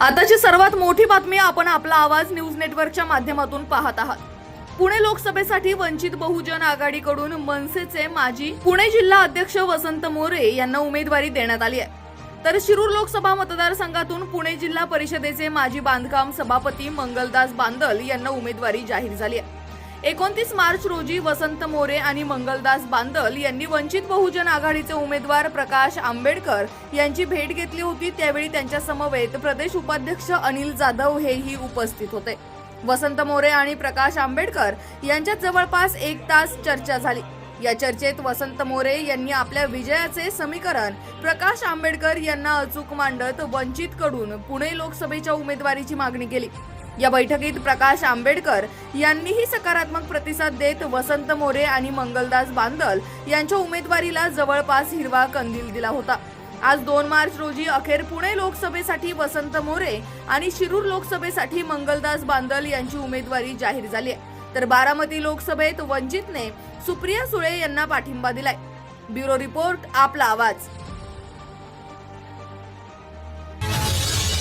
आताची सर्वात मोठी बातमी आपण आपला आवाज न्यूज नेटवर्कच्या माध्यमातून पाहत आहात. पुणे लोकसभेसाठी वंचित बहुजन आघाडीकडून मनसेचे माजी पुणे जिल्हा अध्यक्ष वसंत मोरे यांना उमेदवारी देण्यात आली आहे. तर शिरूर लोकसभा मतदारसंघातून पुणे जिल्हा परिषदेचे माजी बांधकाम सभापती मंगलदास बांदल यांना उमेदवारी जाहीर झाली आहे. एकोणतीस मार्च रोजी वसंत मोरे आणि मंगलदास बांदल यांनी वंचित बहुजन आघाडीचे उमेदवार प्रकाश आंबेडकर यांची भेट घेतली होती. त्यावेळी त्यांच्या समवेत प्रदेश उपाध्यक्ष अनिल जाधव हेही उपस्थित होते. वसंत मोरे आणि प्रकाश आंबेडकर यांच्यात जवळपास एक तास चर्चा झाली. या चर्चेत वसंत मोरे यांनी आपल्या विजयाचे समीकरण प्रकाश आंबेडकर यांना अचूक मांडत वंचित कडून पुणे लोकसभेच्या उमेदवारीची मागणी केली. या बैठकीत प्रकाश आंबेडकर यांनीही सकारात्मक प्रतिसाद देत वसंत मोरे आणि मंगलदास बांदल यांच्या उमेदवारीला जवळपास हिरवा कंदील दिला होता. आज दोन मार्च रोजी अखेर पुणे लोकसभेसाठी वसंत मोरे आणि शिरूर लोकसभेसाठी मंगलदास बांदल यांची उमेदवारी जाहीर झाली आहे. तर बारामती लोकसभेत वंचितने सुप्रिया सुळे यांना पाठिंबा दिलाय. ब्युरो रिपोर्ट आपला आवाज.